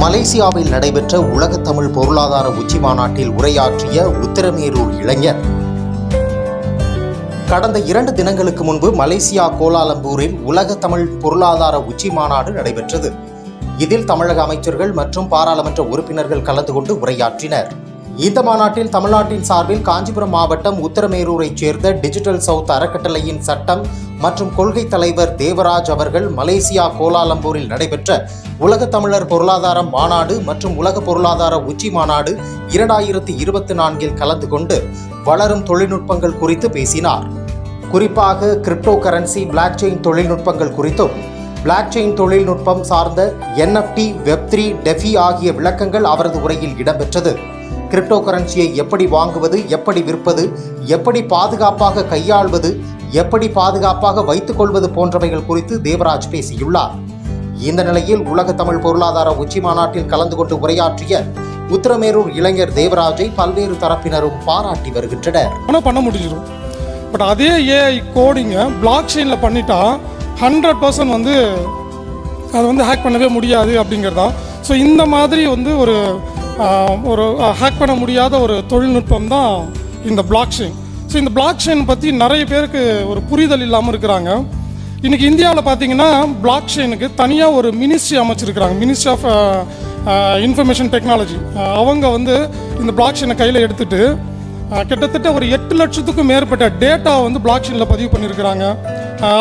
மலேசியாவில் நடைபெற்ற உலக தமிழ் பொருளாதார உச்சி மாநாட்டில் உரையாற்றிய உத்தரமேரூர் இளைஞர். கடந்த இரண்டு தினங்களுக்கு முன்பு மலேசியா கோலாலம்பூரில் உலக தமிழ் பொருளாதார உச்சி மாநாடு நடைபெற்றது. இதில் தமிழக அமைச்சர்கள் மற்றும் பாராளுமன்ற உறுப்பினர்கள் கலந்து கொண்டு உரையாற்றினர். இந்த மாநாட்டில் தமிழ்நாட்டின் சார்பில் காஞ்சிபுரம் மாவட்டம் உத்தரமேரூரைச் சேர்ந்த டிஜிட்டல் சவுத் அறக்கட்டளையின் சட்டம் மற்றும் கொள்கை தலைவர் தேவராஜ் அவர்கள் மலேசியா கோலாலம்பூரில் நடைபெற்ற உலக தமிழர் பொருளாதார மாநாடு மற்றும் உலக பொருளாதார உச்சி மாநாடு இரண்டாயிரத்தி இருபத்தி நான்கில் கலந்து கொண்டு வளரும் தொழில்நுட்பங்கள் குறித்து பேசினார். குறிப்பாக கிரிப்டோ கரன்சி பிளாக் செயின் தொழில்நுட்பங்கள் குறித்தும் பிளாக் செயின் தொழில்நுட்பம் சார்ந்த என்எஃப்டி வெப் த்ரீ டெஃபி ஆகிய விளக்கங்கள் அவரது உரையில் இடம்பெற்றது. கிரிப்டோ கரன்சியை எப்படி வாங்குவது எப்படி விற்பது எப்படி பாதுகாப்பாக கையாள்வது எப்படி பாதுகாப்பாக வைத்துக்கொள்வது போன்றவைகள் குறித்து தேவராஜ் பேசியுள்ளார். இந்த நிலையில் உலக தமிழ் பொருளாதார உச்சி மாநாட்டில் கலந்து கொண்டு உரையாற்றிய உத்தரமேரூர் இளைஞர் தேவராஜை பல்வேறு தரப்பினரும் பாராட்டி வருகின்றனர். ஆனால் பண்ண முடிஞ்சிடும். பட் அதே ஏஐ கோடிங்கை பிளாக் செயினில் பண்ணிட்டா ஹண்ட்ரட் பர்சன்ட் வந்து அது வந்து ஹேக் பண்ணவே முடியாது அப்படிங்கிறதா. ஸோ இந்த மாதிரி வந்து ஒரு ஒரு ஹேக் பண்ண முடியாத ஒரு தொழில்நுட்பம் தான் இந்த பிளாக் செயின் ஸோ இந்த பிளாக் செயின் பற்றி நிறைய பேருக்கு ஒரு புரிதல் இல்லாமல் இருக்கிறாங்க. இன்றைக்கி இந்தியாவில் பார்த்தீங்கன்னா பிளாக் செயினுக்கு தனியாக ஒரு மினிஸ்ட்ரி அமைச்சிருக்கிறாங்க. மினிஸ்ட்ரி ஆஃப் இன்ஃபர்மேஷன் டெக்னாலஜி அவங்க வந்து இந்த பிளாக் செயினை கையில் எடுத்துட்டு கிட்டத்தட்ட ஒரு எட்டு லட்சத்துக்கும் மேற்பட்ட டேட்டா வந்து பிளாக் செயினில் பதிவு பண்ணியிருக்கிறாங்க அது